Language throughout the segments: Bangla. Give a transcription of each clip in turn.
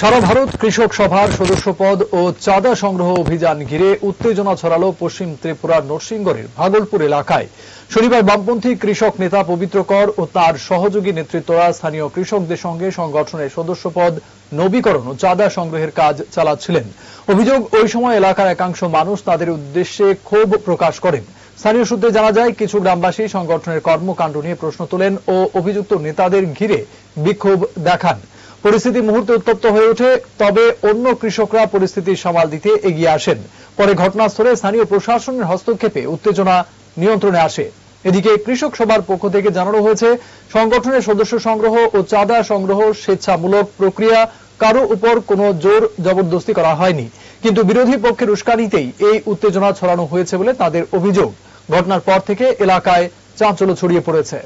সারা ভারত কৃষক সভার সদস্য পদ ও চাঁদা সংগ্রহ অভিযান ঘিরে উত্তেজনা ছড়ালো পশ্চিম ত্রিপুরার নরসিংগড়ের ভাগলপুর এলাকায়। শনিবার বামপন্থী কৃষক নেতা পবিত্র কর ও তার সহযোগী নেতৃত্বরা স্থানীয় কৃষকদের সঙ্গে সংগঠনের সদস্য পদ নবীকরণ ও চাঁদা সংগ্রহের কাজ চালাচ্ছিলেন। অভিযোগ, ওই সময় এলাকার একাংশ মানুষ তাদের উদ্দেশ্যে ক্ষোভ প্রকাশ করেন। স্থানীয় সূত্রে জানা যায়, কিছু গ্রামবাসী সংগঠনের কর্মকাণ্ড নিয়ে প্রশ্ন তোলেন ও অভিযুক্ত নেতাদের ঘিরে বিক্ষোভ দেখান। পরিস্থিতি মুহূর্তে উত্তপ্ত হয়ে ওঠে, তবে অন্য কৃষকরা পরিস্থিতি সামাল দিতে এগিয়ে আসেন। পরে ঘটনাস্থলে স্থানীয় প্রশাসনের হস্তক্ষেপে উত্তেজনা নিয়ন্ত্রণে আসে। এদিকে কৃষক সভার পক্ষ থেকে জানানো হয়েছে, সংগঠনের সদস্য সংগ্রহ ও চাঁদা সংগ্রহ স্বেচ্ছামূলক প্রক্রিয়া, কারও উপর কোনো জোর জবরদস্তি করা হয়নি। কিন্তু বিরোধী পক্ষের উস্কানিতেই এই উত্তেজনা ছড়ানো হয়েছে বলে তাদের অভিযোগ। ঘটনার পর থেকে এলাকায় চাঞ্চল্য ছড়িয়ে পড়েছে।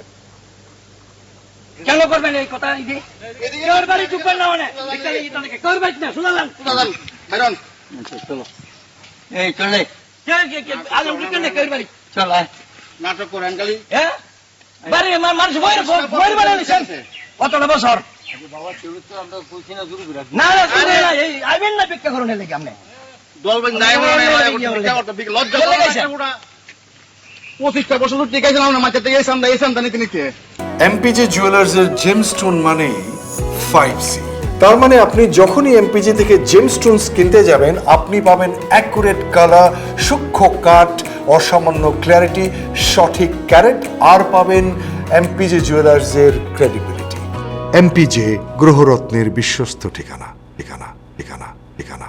কেন করবেন এই কথা? দিদি কেউর বাড়ি ঢুকবেন না মানে দেখতে তাদেরকে বাড়ি না শুনালাম এই চলে। কে কে কে আলম ঢুকেন না বাড়ি? চল। আয় নাটক করেন খালি। হ্যাঁ? বাড়ি আমার মানুষ বইয়ের বইয়ের বাড়ি নিছেন কতটা বছর? না না না এই আইবেন না ভিক্ষা করুন লেগে আপনি। দল নাই মানে লজ্জা করে। পঁচিশটা বছর তো টিকাইছিলাম না মাঝে থেকে এসাম দা এসাম দা নিতে নিতে। এমপিজে জুয়েলার্সের জেমস্টোন মানেই ফাইভ সি তার মানে আপনি যখনই এমপিজে থেকে জেমস্টোনস কিনতে যাবেন আপনি পাবেন অ্যাকুরেট কালার সূক্ষ্ম কাট অসামান্য ক্ল্যারিটি সঠিক ক্যারেট আর পাবেন এমপিজে জুয়েলার্সের ক্রেডিবিলিটি এমপিজে গ্রহরত্নের বিশ্বস্ত ঠিকানা ঠিকানা।